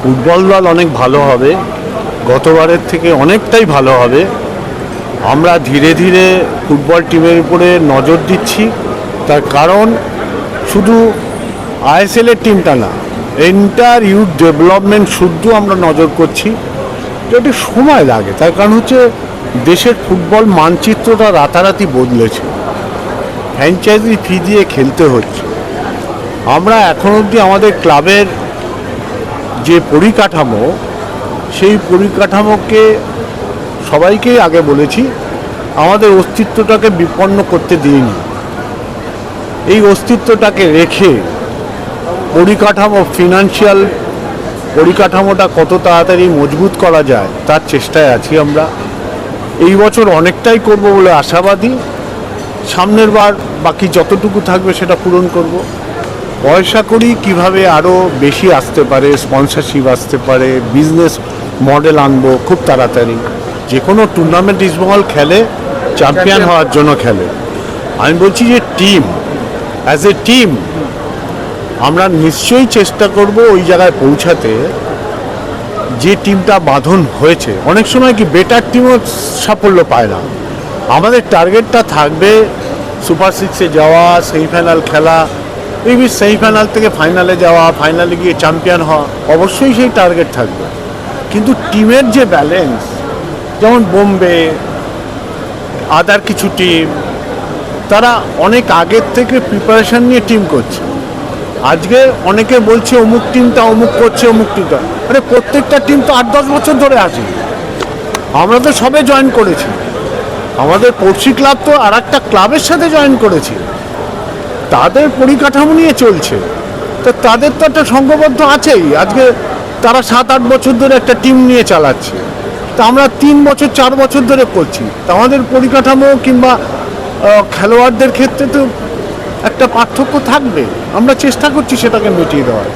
Football দল অনেক ভালো হবে, গতবারের থেকে অনেকটাই ভালো হবে। আমরা ধীরে ধীরে ফুটবল টিমের উপরে নজর দিচ্ছি। তার কারণ শুধু আইএসএলের টিমটা না এন্টার ইউথ ডেভেলপমেন্ট শুদ্ধ আমরা নজর করছি। একটু সময় লাগে, তার কারণ হচ্ছে দেশের ফুটবল মানচিত্রটা রাতারাতি বদলেছে। ফ্র্যাঞ্চাইজি ফি দিয়ে খেলতে হচ্ছে। আমরা এখন অবধি আমাদের ক্লাবের যে পরিকাঠামো, সেই পরিকাঠামোকে সবাইকেই আগে বলেছি, আমাদের অস্তিত্বটাকে বিপন্ন করতে দিইনি। এই অস্তিত্বটাকে রেখে পরিকাঠামো ফিনান্সিয়াল পরিকাঠামোটা কত তাড়াতাড়ি মজবুত করা যায়, তার চেষ্টায় আছি আমরা। এই বছর অনেকটাই করব বলে আশাবাদী। সামনের বার বাকি যতটুকু থাকবে সেটা পূরণ করব। পয়সা করি কীভাবে আরও বেশি আসতে পারে স্পন্সরশিপ আসতে পারে বিজনেস মডেল আনব খুব তাড়াতাড়ি। যে কোনো টুর্নামেন্ট ইস্টবেঙ্গল খেলে চ্যাম্পিয়ন হওয়ার জন্য খেলে। আমি বলছি যে টিম অ্যাজ এ টিম আমরা নিশ্চয়ই চেষ্টা করব ওই জায়গায় পৌঁছাতে যে টিমটা বাঁধন হয়েছে। অনেক সময় কি বেটার টিমও সাফল্য পায় না। আমাদের টার্গেটটা থাকবে সুপার সিক্সে যাওয়া সেমিফাইনাল খেলা এই সেমিফাইনাল থেকে ফাইনালে যাওয়া, ফাইনালে গিয়ে চ্যাম্পিয়ন হওয়া, অবশ্যই সেই টার্গেট থাকবে। কিন্তু টিমের যে ব্যালেন্স যেমন বোম্বে আদার কিছু টিম তারা অনেক আগের থেকে প্রিপারেশন নিয়ে টিম করছে। আজকে অনেকে বলছে, অমুক টিমটা অমুক করছে, অমুক টিমটা মানে প্রত্যেকটা টিম তো আট দশ বছর ধরে আছে। আমরা তো সবে জয়েন করেছি। আমাদের পড়শি ক্লাব তো আর একটা ক্লাবের সাথে জয়েন করেছি। তাদের পরিকাঠামো নিয়ে চলছে। তো তাদের তো একটা সংঘবদ্ধ আছেই। আজকে তারা সাত আট বছর ধরে একটা টিম নিয়ে চালাচ্ছে। তা আমরা তিন বছর, চার বছর ধরে করছি। তা আমাদের পরিকাঠামো কিংবা খেলোয়াড়দের ক্ষেত্রে তো একটা পার্থক্য থাকবে। আমরা চেষ্টা করছি সেটাকে মিটিয়ে দেওয়ার।